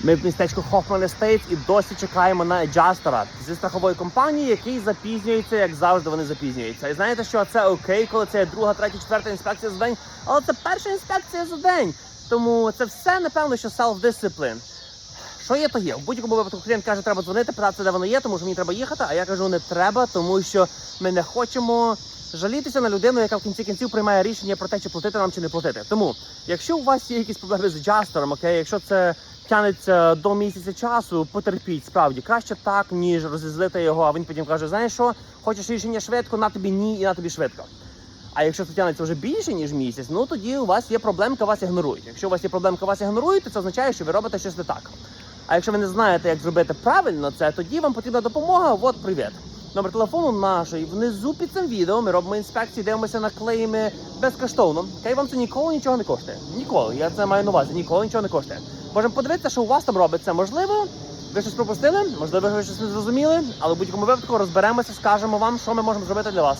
Ми в містечку Hoffman Estates і досі чекаємо на аджастера зі страхової компанії, який запізнюється, як завжди вони запізнюються. І знаєте, що це окей, коли це друга, третя, четверта інспекція за день, але це перша інспекція за день. Тому це все напевно, що self-discipline. Що є, то є. В будь-якому випадку клієнт каже, треба дзвонити, питатися, де воно є, тому що мені треба їхати. А я кажу, не треба, тому що ми не хочемо жалітися на людину, яка в кінці кінців приймає рішення про те, чи платити нам чи не платити. Тому, якщо у вас є якісь проблеми з аджастером, окей, якщо це тягнеться до місяця часу, потерпіть справді краще так, ніж розізлити його. А він потім каже: знаєш що, хочеш рішення швидко, на тобі ні, і на тобі швидко. А якщо це тягнеться вже більше ніж місяць, ну тоді у вас є проблемка, вас ігнорують. Якщо у вас є проблемка, вас ігнорують, то це означає, що ви робите щось не так. А якщо ви не знаєте, як зробити правильно це, тоді вам потрібна допомога. От привіт. Номер телефону нашої внизу під цим відео. Ми робимо інспекції, дивимося на клейми безкоштовно. Окей, вам це ніколи нічого не коштує. Ніколи. Я це маю на увазі. Ніколи нічого не коштує. Можемо подивитися, що у вас там робиться. Можливо, ви щось пропустили, можливо, ви щось не зрозуміли, але в будь-якому випадку розберемося, скажемо вам, що ми можемо зробити для вас.